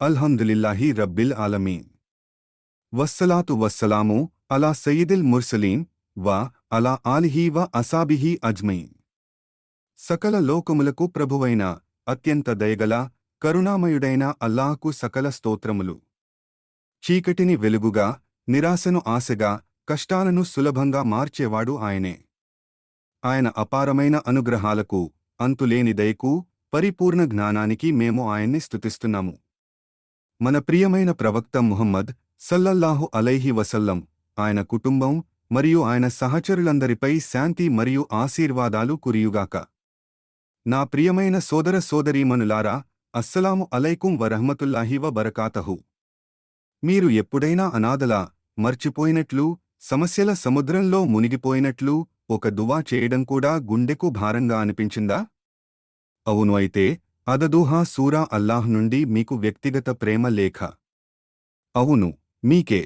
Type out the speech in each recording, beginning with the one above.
అల్హందులిల్లాహి రబ్బిల్ ఆలమీన్. వస్సలాతు వస్సలాము అలా సయ్యిదిల్ ముర్సలీన్ వా అలా ఆలిహి వ అసాబిహి అజ్మయీన్ సకల లోకములకు ప్రభువైన అత్యంత దయగల కరుణామయుడైన అల్లాహకు సకల స్తోత్రములు. చీకటిని వెలుగుగా నిరాశను ఆశగా కష్టాలను సులభంగా మార్చేవాడు ఆయనే. ఆయన అపారమైన అనుగ్రహాలకు అంతులేని దయకు పరిపూర్ణ జ్ఞానానికి మేము ఆయన్ని స్తుతిస్తున్నాము. మన ప్రియమైన ప్రవక్త ముహమ్మద్ సల్లల్లాహు అలైహి వసల్లం ఆయన కుటుంబం మరియు ఆయన సహచరులందరిపై శాంతి మరియు ఆశీర్వాదాలు కురియుగాక. నా ప్రియమైన సోదర సోదరీమనులారా అస్సలాము అలైకుం వరహమతుల్లాహి వ బరకాతహు మీరు ఎప్పుడైనా అనాథలా మర్చిపోయినట్లు సమస్యల సముద్రంలో మునిగిపోయినట్లు ఒక దువా చేయడం కూడా గుండెకు భారంగా అనిపించిందా? అవును అయితే అదదుహా సూరా అల్లాహ్ నుండి మీకు వ్యక్తిగత ప్రేమ లేఖ. అవును మీకే.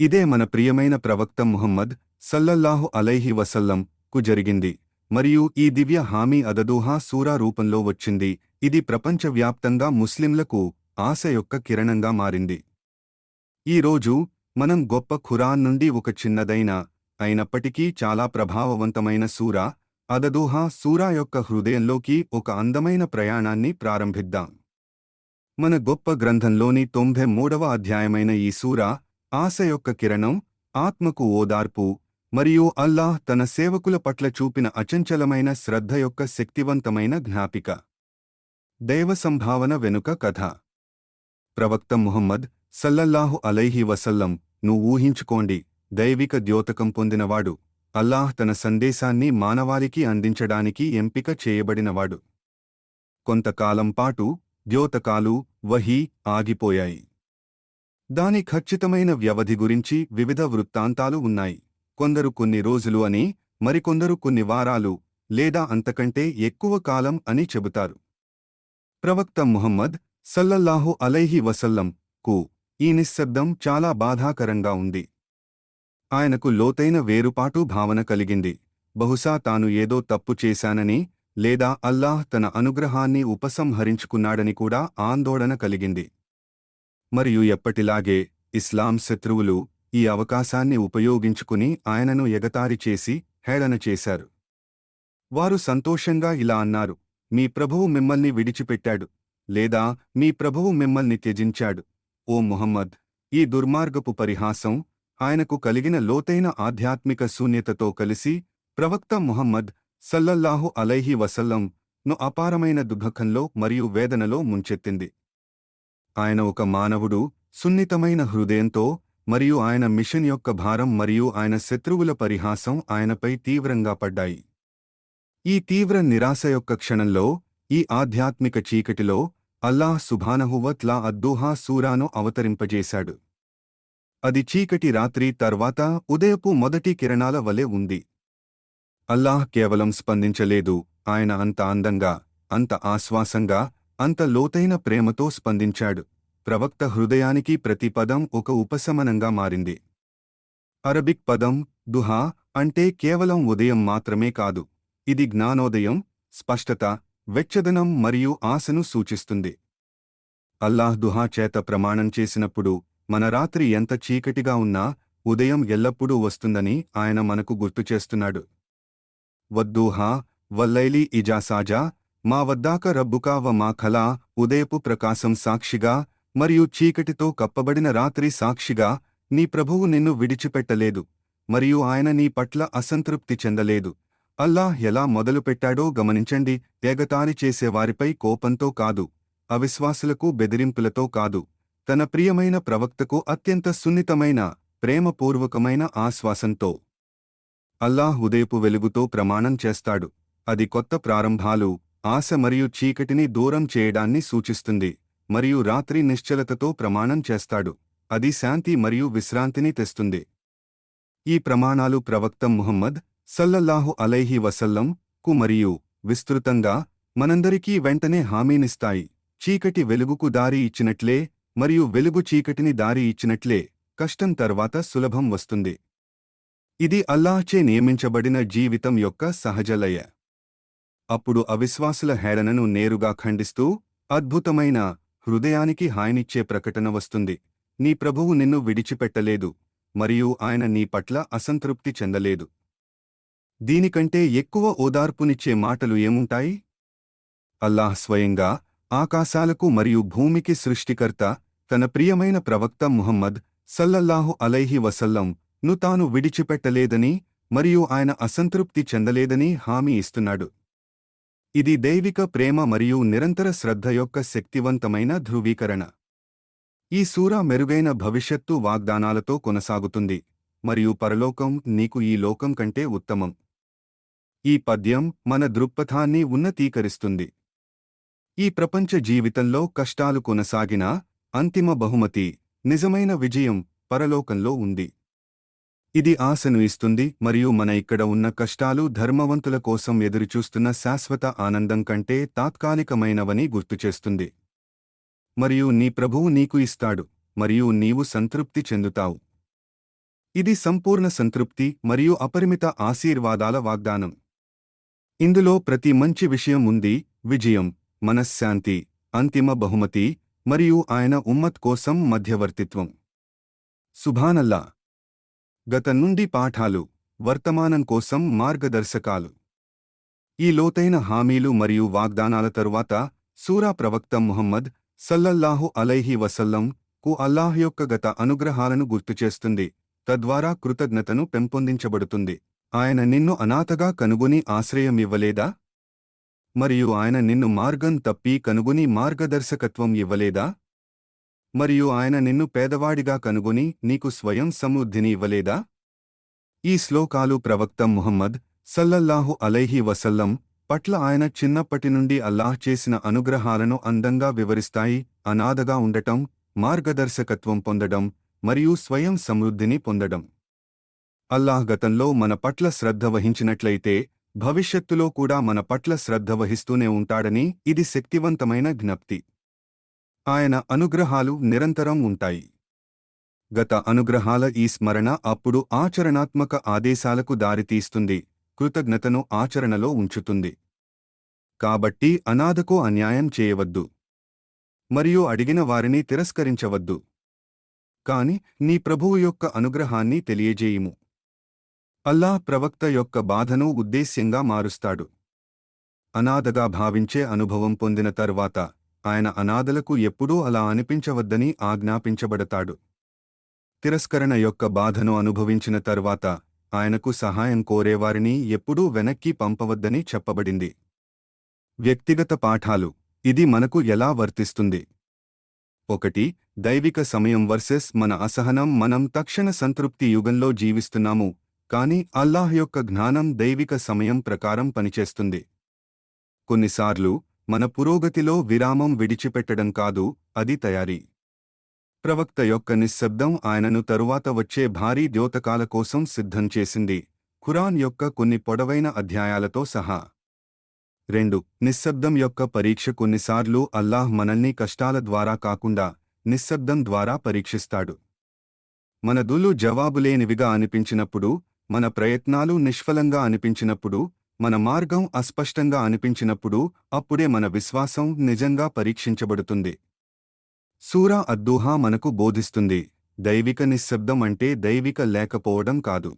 ఇదే మన ప్రియమైన ప్రవక్త ముహమ్మద్ సల్లల్లాహు అలైహి వసల్లం కు జరిగింది మరియు ఈ దివ్య హామీ అదదుహా సూరా రూపంలో వచ్చింది. ఇది ప్రపంచవ్యాప్తంగా ముస్లింలకు ఆశ యొక్క కిరణంగా మారింది. ఈ రోజు మనం గొప్ప ఖురాన్ నుండి ఒక చిన్నదైన అయినప్పటికీ చాలా ప్రభావవంతమైన సూరా అదదోహా సూరా యొక్క హృదయంలోకి ఒక అందమైన ప్రయాణాన్ని ప్రారంభిద్దాం. మన గొప్ప గ్రంథంలోని తొంభై మూడవ అధ్యాయమైన ఈ సూరా ఆశ యొక్క కిరణం ఆత్మకు ఓదార్పు మరియు అల్లాహ్ తన సేవకుల పట్ల చూపిన అచంచలమైన శ్రద్ధ యొక్క శక్తివంతమైన జ్ఞాపిక. దైవ సంభావన వెనుక కథ. ప్రవక్త ముహమ్మద్ సల్లల్లాహు అలైహి వసల్లం ను ఊహించుకోండి దైవిక ద్యోతకం పొందినవాడు. అల్లాహ్ తన సందేశాన్ని మానవాళికి అందించడానికి ఎంపిక చేయబడినవాడు. కొంతకాలం పాటు ద్యోతకాలు వహీ ఆగిపోయాయి. దాని ఖచ్చితమైన వ్యవధి గురించి వివిధ వృత్తాంతాలు ఉన్నాయి. కొందరు కొన్ని రోజులు అని మరికొందరు కొన్ని వారాలు లేదా అంతకంటే ఎక్కువ కాలం అని చెబుతారు. ప్రవక్త ముహమ్మద్ సల్లల్లాహు అలైహి వసల్లం కు ఈ నిశ్శబ్దం చాలా బాధాకరంగా ఉంది. ఆయనకు లోతైన వేరుపాటు భావన కలిగింది. బహుశా తాను ఏదో తప్పు చేశానని లేదా అల్లాహ్ తన అనుగ్రహాన్ని ఉపసంహరించుకున్నాడని కూడా ఆందోళన కలిగింది. మరియు ఎప్పటిలాగే ఇస్లాం శత్రువులు ఈ అవకాశాన్ని ఉపయోగించుకుని ఆయనను ఎగతారి చేసి హేళన చేశారు. వారు సంతోషంగా ఇలా అన్నారు మీ ప్రభువు మిమ్మల్ని విడిచిపెట్టాడు లేదా మీ ప్రభువు మిమ్మల్ని త్యజించాడు. ఓ ముహమ్మద్ ఈ దుర్మార్గపు పరిహాసం ఆయనకు కలిగిన లోతైన ఆధ్యాత్మిక శూన్యతతో కలిసి ప్రవక్త ముహమ్మద్ సల్లల్లాహు అలైహి వసల్లం ను అపారమైన దుఃఖంలో మరియు వేదనలో ముంచెత్తింది. ఆయన ఒక మానవుడు సున్నితమైన హృదయంతో మరియు ఆయన మిషన్ యొక్క భారం మరియు ఆయన శత్రువుల పరిహాసం ఆయనపై తీవ్రంగా పడ్డాయి. ఈ తీవ్ర నిరాశ యొక్క క్షణంలో ఈ ఆధ్యాత్మిక చీకటిలో అల్లాహ్ సుభానహువత్లా అద్దూహా సూరాను అవతరింపజేశాడు. అది చీకటి రాత్రి తర్వాత ఉదయపు మొదటి కిరణాల వలె ఉంది. అల్లాహ్ కేవలం స్పందించలేదు ఆయన అంత అందంగా అంత ఆశ్వాసంగా అంత లోతైన ప్రేమతో స్పందించాడు. ప్రవక్త హృదయానికి ప్రతి పదం ఒక ఉపశమనంగా మారింది. అరబిక్ పదం దుహా అంటే కేవలం ఉదయం మాత్రమే కాదు. ఇది జ్ఞానోదయం స్పష్టత వెచ్చదనం మరియు ఆశను సూచిస్తుంది. అల్లాహ్ దుహా చేత ప్రమాణం చేసినప్పుడు మన రాత్రి ఎంత చీకటిగా ఉన్నా ఉదయం ఎల్లప్పుడూ వస్తుందని ఆయన మనకు గుర్తుచేస్తున్నాడు వద్దూహా వల్లైలి ఇజాసాజా మా వద్దాక రబ్బుకా వ మా ఖలా ఉదయపు ప్రకాశం సాక్షిగా మరియు చీకటితో కప్పబడిన రాత్రి సాక్షిగా నీ ప్రభువు నిన్ను విడిచిపెట్టలేదు మరియు ఆయన నీ పట్ల అసంతృప్తి చెందలేదు. అల్లాహ్ ఎలా మొదలుపెట్టాడో గమనించండి తెగతారి చేసేవారిపై కోపంతో కాదు అవిశ్వాసులకు బెదిరింపులతో కాదు. తన ప్రియమైన ప్రవక్తకు అత్యంత సున్నితమైన ప్రేమపూర్వకమైన ఆశ్వాసంతో అల్లాహ్ ఉదయపు వెలుగుతో ప్రమాణం చేస్తాడు. అది కొత్త ప్రారంభాలు ఆశ మరియు చీకటిని దూరం చేయడాన్ని సూచిస్తుంది మరియు రాత్రి నిశ్చలతతో ప్రమాణం చేస్తాడు. అది శాంతి మరియు విశ్రాంతిని తెస్తుంది. ఈ ప్రమాణాలు ప్రవక్త ముహమ్మద్ సల్లల్లాహు అలైహి వసల్లం కు మరియు విస్తృతంగా మనందరికీ వెంటనే హామీనిస్తాయి. చీకటి వెలుగుకు దారి ఇచ్చినట్లే మరియు వెలుగు చీకటిని దారి ఇచ్చినట్లే కష్టం తర్వాత సులభం వస్తుంది. ఇది అల్లాహ్చే నియమించబడిన జీవితం యొక్క సహజలయ అప్పుడు అవిశ్వాసుల హేళనను నేరుగా ఖండిస్తూ అద్భుతమైన హృదయానికి హాయినిచ్చే ప్రకటన వస్తుంది. నీ ప్రభువు నిన్ను విడిచిపెట్టలేదు మరియు ఆయన నీ పట్ల అసంతృప్తి చెందలేదు. దీనికంటే ఎక్కువ ఓదార్పునిచ్చే మాటలు ఏముంటాయి? అల్లాహ్ స్వయంగా ఆకాశాలకు మరియు భూమికి సృష్టికర్త తన ప్రియమైన ప్రవక్త ముహమ్మద్ సల్లల్లాహు అలైహి వసల్లం ను తాను విడిచిపెట్టలేదని మరియు ఆయన అసంతృప్తి చెందలేదని హామీ ఇస్తున్నాడు. ఇది దైవిక ప్రేమ మరియు నిరంతర శ్రద్ధ యొక్క శక్తివంతమైన ధృవీకరణ. ఈ సూర మెరుగైన భవిష్యత్తు వాగ్దానాలతో కొనసాగుతుంది మరియు పరలోకం నీకు ఈ లోకం కంటే ఉత్తమం. ఈ పద్యం మన దృక్పథాన్ని ఉన్నతీకరిస్తుంది. ఈ ప్రపంచ జీవితంలో కష్టాలు కొనసాగినా అంతిమ బహుమతి నిజమైన విజయం పరలోకంలో ఉంది. ఇది ఆశను ఇస్తుంది మరియు మన ఇక్కడ ఉన్న కష్టాలు ధర్మవంతుల కోసం ఎదురుచూస్తున్న శాశ్వత ఆనందం కంటే తాత్కాలికమైనవని గుర్తుచేస్తుంది మరియు నీ ప్రభువు నీకు ఇస్తాడు మరియు నీవు సంతృప్తి చెందుతావు. ఇది సంపూర్ణ సంతృప్తి మరియు అపరిమిత ఆశీర్వాదాల వాగ్దానం. ఇందులో ప్రతి మంచి విషయం ఉంది విజయం మనశ్శాంతి అంతిమ బహుమతి మరియు ఆయన ఉమ్మత్ కోసం మధ్యవర్తిత్వం. సుభానల్లా. గత నుండి పాఠాలు వర్తమానం కోసం మార్గదర్శకాలు. ఈ లోతైన హామీలు మరియు వాగ్దానాల తరువాత సూరా ప్రవక్త ముహమ్మద్ సల్లల్లాహు అలైహి వసల్లం కు అల్లాహ్ యొక్క గత అనుగ్రహాలను గుర్తుచేస్తుంది తద్వారా కృతజ్ఞతను పెంపొందించబడుతుంది. ఆయన నిన్ను అనాథగా కనుగొని ఆశ్రయం ఇవ్వలేదా మరియు ఆయన నిన్ను మార్గం తప్పి కనుగొని మార్గదర్శకత్వం ఇవ్వలేదా? మరియు ఆయన నిన్ను పేదవాడిగా కనుగొని నీకు స్వయం సమృద్ధిని ఇవ్వలేదా? ఈ శ్లోకాలు ప్రవక్త ముహమ్మద్ సల్లల్లాహు అలైహి వసల్లం పట్ల ఆయన చిన్నప్పటి నుండి అల్లాహ్ చేసిన అనుగ్రహాలను అందంగా వివరిస్తాయి అనాథగా ఉండటం మార్గదర్శకత్వం పొందడం మరియు స్వయం సమృద్ధిని పొందడం. అల్లాహ్ గతంలో మన పట్ల శ్రద్ధ వహించినట్లయితే భవిష్యత్తులో కూడా మన పట్ల శ్రద్ధ వహిస్తూనే ఉంటాడని ఇది శక్తివంతమైన జ్ఞప్తి. ఆయన అనుగ్రహాలు నిరంతరం ఉంటాయి. గత అనుగ్రహాల ఈ స్మరణ అప్పుడు ఆచరణాత్మక ఆదేశాలకు దారితీస్తుంది కృతజ్ఞతను ఆచరణలో ఉంచుతుంది. కాబట్టి అనాథకు అన్యాయం చేయవద్దు. మరియు అడిగిన వారిని తిరస్కరించవద్దు. కాని నీ ప్రభువు యొక్క అనుగ్రహాన్ని తెలియజేయుము. అల్లా ప్రవక్త యొక్క బాధను ఉద్దేశ్యంగా మారుస్తాడు. అనాథగా భావించే అనుభవం పొందిన తరువాత ఆయన అనాథలకు ఎప్పుడూ అలా అనిపించవద్దని ఆజ్ఞాపించబడతాడు. తిరస్కరణ యొక్క బాధను అనుభవించిన తరువాత ఆయనకు సహాయం కోరేవారిని ఎప్పుడూ వెనక్కి పంపవద్దని చెప్పబడింది. వ్యక్తిగత పాఠాలు ఇది మనకు ఎలా వర్తిస్తుంది? ఒకటి దైవిక సమయం వర్సెస్ మన అసహనం మనం తక్షణ సంతృప్తి యుగంలో జీవిస్తున్నాము కాని అల్లాహ్ యొక్క జ్ఞానం దైవిక సమయం ప్రకారం పనిచేస్తుంది. కొన్నిసార్లు మన పురోగతిలో విరామం విడిచిపెట్టడం కాదు అది తయారీ. ప్రవక్త యొక్క నిశ్శబ్దం ఆయనను తరువాత వచ్చే భారీ ద్యోతకాల కోసం సిద్ధం చేసింది. ఖురాన్ యొక్క కొన్ని పొడవైన అధ్యాయాలతో సహా. రెండు నిశ్శబ్దం యొక్క పరీక్ష కొన్నిసార్లు అల్లాహ్ మనల్ని కష్టాల ద్వారా కాకుండా నిశ్శబ్దం ద్వారా పరీక్షిస్తాడు. మన దులు జవాబులేనివిగా అనిపించినప్పుడు మన ప్రయత్నాలు నిష్ఫలంగా అనిపించినప్పుడు మన మార్గం అస్పష్టంగా అనిపించినప్పుడు అప్పుడే మన విశ్వాసం నిజంగా పరీక్షించబడుతుంది. సూరా అద్దూహా మనకు బోధిస్తుంది దైవిక నిశ్శబ్దం అంటే దైవిక లేకపోవడం కాదు.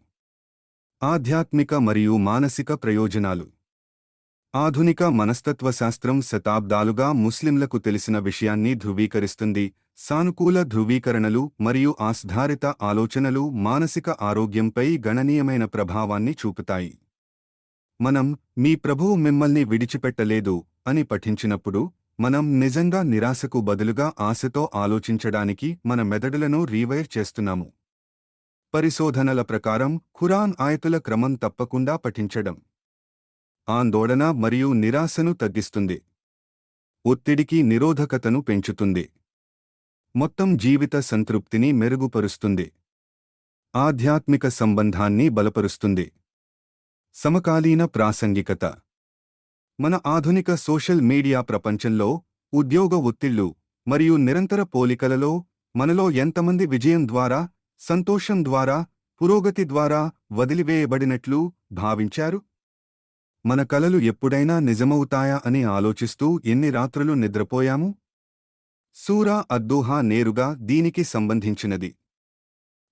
ఆధ్యాత్మిక మరియు మానసిక ప్రయోజనాలు. ఆధునిక మనస్తత్వశాస్త్రం శతాబ్దాలుగా ముస్లింలకు తెలిసిన విషయాన్ని ధృవీకరిస్తుంది. సానుకూల ధృవీకరణలు మరియు ఆస్ధారిత ఆలోచనలు మానసిక ఆరోగ్యంపై గణనీయమైన ప్రభావాన్ని చూపుతాయి. మనం మీ ప్రభువు మిమ్మల్ని విడిచిపెట్టలేదు అని పఠించినప్పుడు మనం నిజంగా నిరాశకు బదులుగా ఆశతో ఆలోచించడానికి మన మెదడులను రీవైర్ చేస్తున్నాము. పరిశోధనల ప్రకారం ఖురాన్ ఆయతుల క్రమం తప్పకుండా పఠించడం. ఆందోళన మరియు నిరాశను తగ్గిస్తుంది. ఒత్తిడికి నిరోధకతను పెంచుతుంది. మొత్తం జీవిత సంతృప్తిని మెరుగుపరుస్తుంది. ఆధ్యాత్మిక సంబంధాన్ని బలపరుస్తుంది. సమకాలీన ప్రాసంగికత. మన ఆధునిక సోషల్ మీడియా ప్రపంచంలో ఉద్యోగ ఒత్తిళ్ళు మరియు నిరంతర పోలికలలో మనలో ఎంతమంది విజయం ద్వారా సంతోషం ద్వారా పురోగతి ద్వారా వదిలివేయబడినట్లు భావించారు? మన కలలు ఎప్పుడైనా నిజమవుతాయా అని ఆలోచిస్తూ ఎన్ని రాత్రులు నిద్రపోయాము? సూరా అద్దూహా నేరుగా దీనికి సంబంధించినది.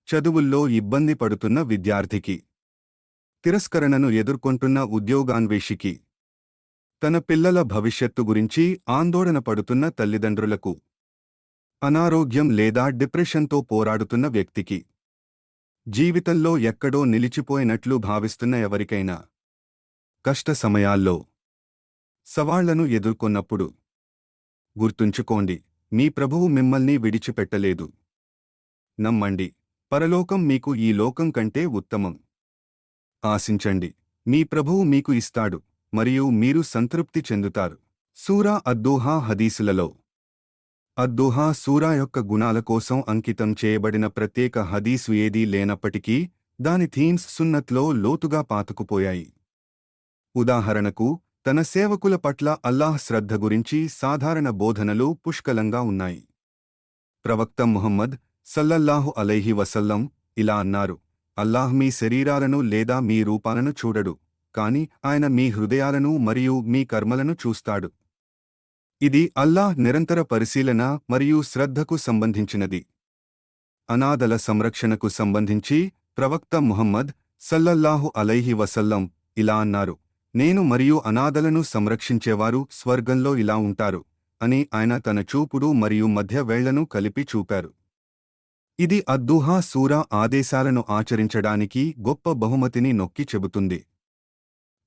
చదువుల్లో ఇబ్బంది పడుతున్న విద్యార్థికి. తిరస్కరణను ఎదుర్కొంటున్న ఉద్యోగాన్వేషికి. తన పిల్లల భవిష్యత్తు గురించి ఆందోళన పడుతున్న తల్లిదండ్రులకు. అనారోగ్యం లేదా డిప్రెషన్తో పోరాడుతున్న వ్యక్తికి. జీవితంలో ఎక్కడో నిలిచిపోయినట్లు భావిస్తున్న ఎవరికైనా. కష్ట సమయాల్లో సవాళ్ళను ఎదుర్కొన్నప్పుడు గుర్తుంచుకోండి మీ ప్రభువు మిమ్మల్ని విడిచిపెట్టలేదు. నమ్మండి పరలోకం మీకు ఈ లోకం కంటే ఉత్తమం. ఆశించండి మీ ప్రభువు మీకు ఇస్తాడు మరియు మీరు సంతృప్తి చెందుతారు. సూరా అద్దోహా హదీసులలో అద్దోహా సూరా యొక్క గుణాల కోసం అంకితం చేయబడిన ప్రత్యేక హదీసు ఏదీ లేనప్పటికీ దాని థీమ్స్ సున్నత్లో లోతుగా పాతుకుపోయాయి. ఉదాహరణకు తన సేవకుల పట్ల అల్లాహ్ శ్రద్ధ గురించి సాధారణ బోధనలు పుష్కలంగా ఉన్నాయి. ప్రవక్త ముహమ్మద్ సల్లల్లాహు అలైహి వసల్లం ఇలా అన్నారు అల్లాహ్ మీ శరీరాలను లేదా మీ రూపాలను చూడడు కాని ఆయన మీ హృదయాలను మరియు మీ కర్మలను చూస్తాడు. ఇది అల్లాహ్ నిరంతర పరిశీలన మరియు శ్రద్ధకు సంబంధించినది. అనాథల సంరక్షణకు సంబంధించి ప్రవక్త ముహమ్మద్ సల్లల్లాహు అలైహి వసల్లం ఇలా అన్నారు నేను మరియు అనాథలను సంరక్షించేవారు స్వర్గంలో ఇలా ఉంటారు అని ఆయన తన చూపుడు మరియు మధ్య వేళ్ళను కలిపి చూపారు. ఇది అద్దుహా సూరా ఆదేశాలను ఆచరించడానికి గొప్ప బహుమతిని నొక్కి చెబుతుంది.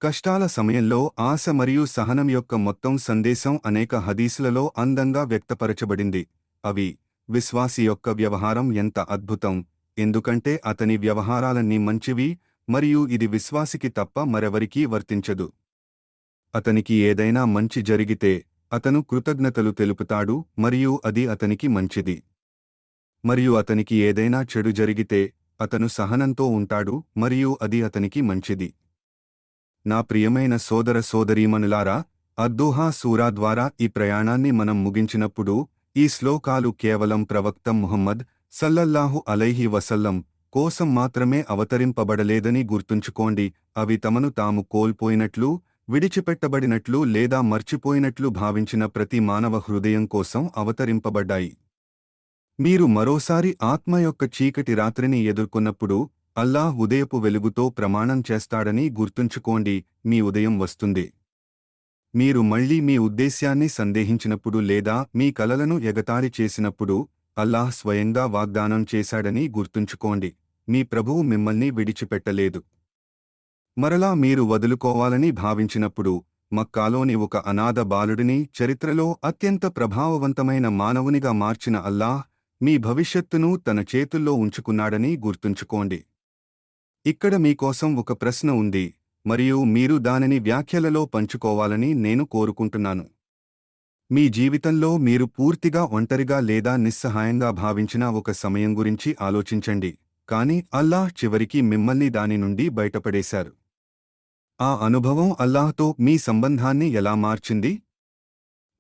కష్టాల సమయంలో ఆశ మరియు సహనం యొక్క మొత్తం సందేశం అనేక హదీసులలో అందంగా వ్యక్తపరచబడింది. అవి విశ్వాసి యొక్క వ్యవహారం ఎంత అద్భుతం ఎందుకంటే అతని వ్యవహారాలన్నీ మంచివి మరియు ఇది విశ్వాసికి తప్ప మరెవరికీ వర్తించదు. అతనికి ఏదైనా మంచి జరిగితే అతను కృతజ్ఞతలు తెలుపుతాడు మరియు అది అతనికి మంచిది. మరియు అతనికి ఏదైనా చెడు జరిగితే అతను సహనంతో ఉంటాడు మరియు అది అతనికి మంచిది. నా ప్రియమైన సోదర సోదరీమణులారా అద్దోహా సూరా ద్వారా ఈ ప్రయాణాన్ని మనం ముగించినప్పుడు ఈ శ్లోకాలు కేవలం ప్రవక్త ముహమ్మద్ సల్లల్లాహు అలైహి వసల్లం కోసం మాత్రమే అవతరింపబడలేదని గుర్తుంచుకోండి. అవి తమను తాము కోల్పోయినట్లు విడిచిపెట్టబడినట్లు లేదా మర్చిపోయినట్లు భావించిన ప్రతి మానవ హృదయం కోసం అవతరింపబడ్డాయి. మీరు మరోసారి ఆత్మ యొక్క చీకటి రాత్రిని ఎదుర్కొన్నప్పుడు అల్లాహ్ ఉదయపు వెలుగుతో ప్రమాణం చేస్తాడని గుర్తుంచుకోండి. మీ ఉదయం వస్తుంది. మీరు మళ్ళీ మీ ఉద్దేశ్యాన్ని సందేహించినప్పుడు లేదా మీ కలలను ఎగతాళి చేసినప్పుడు అల్లాహ్ స్వయంగా వాగ్దానం చేశాడని గుర్తుంచుకోండి. మీ ప్రభువు మిమ్మల్ని విడిచిపెట్టలేదు. మరలా మీరు వదులుకోవాలని భావించినప్పుడు మక్కాలోని ఒక అనాథ బాలుడిని చరిత్రలో అత్యంత ప్రభావవంతమైన మానవునిగా మార్చిన అల్లాహ్ మీ భవిష్యత్తును తన చేతుల్లో ఉంచుకున్నాడని గుర్తుంచుకోండి. ఇక్కడ మీకోసం ఒక ప్రశ్న ఉంది మరియు మీరు దానిని వ్యాఖ్యలలో పంచుకోవాలని నేను కోరుకుంటున్నాను. మీ జీవితంలో మీరు పూర్తిగా ఒంటరిగా లేదా నిస్సహాయంగా భావించిన ఒక సమయం గురించి ఆలోచించండి. కాని అల్లాహ్ చివరికి మిమ్మల్ని దాని నుండి బయటపడేశారు. ఆ అనుభవం అల్లాహ్తో మీ సంబంధాన్ని ఎలా మార్చింది?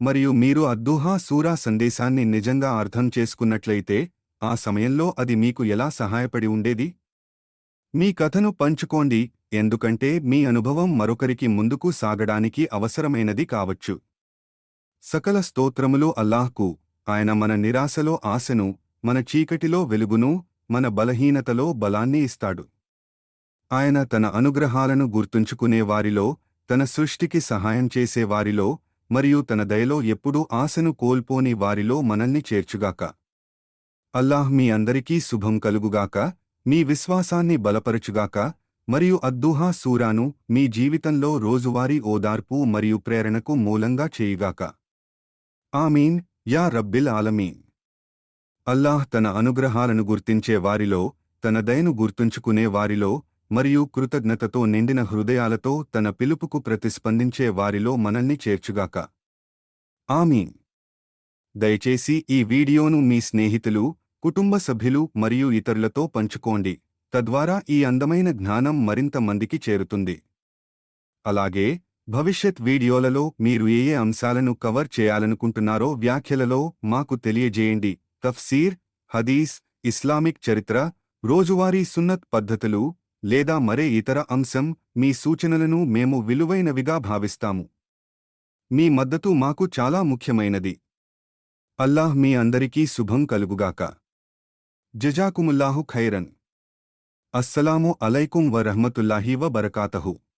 మరియు మీరు అద్దుహా సూరా సందేశాన్ని నిజంగా అర్థం చేసుకున్నట్లయితే ఆ సమయంలో అది మీకు ఎలా సహాయపడి ఉండేది? మీ కథను పంచుకోండి ఎందుకంటే మీ అనుభవం మరొకరికి ముందుకు సాగడానికి అవసరమైనది కావచ్చు. సకల స్తోత్రములు అల్లాహ్కు ఆయన మన నిరాశలో ఆశను మన చీకటిలో వెలుగును మన బలహీనతలో బలాన్ని ఇస్తాడు. ఆయన తన అనుగ్రహాలను గుర్తుంచుకునే వారిలో తన సృష్టికి సహాయం చేసే వారిలో మరియు తన దయలో ఎప్పుడూ ఆశను కోల్పోని వారిలో మనల్ని చేర్చుగాక. అల్లాహ్ మీ అందరికీ శుభం కలుగుగాక మీ విశ్వాసాన్ని బలపరచుగాక మరియు అద్దుహా సూరాను మీ జీవితంలో రోజువారీ ఓదార్పు మరియు ప్రేరణకు మూలంగా చేయుగాక. ఆమీన్. యా రబ్బిల్ ఆలమీన్. అల్లాహ్ తన అనుగ్రహాలను గుర్తించే వారిలో తన దయను గుర్తుంచుకునే వారిలో మరియు కృతజ్ఞతతో నిండిన హృదయాలతో తన పిలుపుకు ప్రతిస్పందించే వారిలో మనల్ని చేర్చుగాక. ఆమీన్. దయచేసి ఈ వీడియోను మీ స్నేహితులు కుటుంబ సభ్యులు మరియు ఇతరులతో పంచుకోండి. తద్వారా ఈ అందమైన జ్ఞానం మరింత మందికి చేరుతుంది. అలాగే భవిష్యత్ వీడియోలలో మీరు ఏ ఏ అంశాలను కవర్ చేయాలనుకుంటున్నారో వ్యాఖ్యలలో మాకు తెలియజేయండి. తఫ్సీర్ హదీస్ ఇస్లామిక్ చరిత్ర రోజువారీ సున్నత్ పద్ధతులు లేదా మరే ఇతర అంశం మీ సూచనలను మేము విలువైనవిగా భావిస్తాము. మీ మద్దతు మాకు చాలా ముఖ్యమైనది. అల్లాహ్ మీ అందరికీ శుభం కలుగుగాక. జజాకుముల్లాహు ఖైరన్. అస్సలాము అలైకుం వ రహ్మతుల్లాహి వ బరకాతహు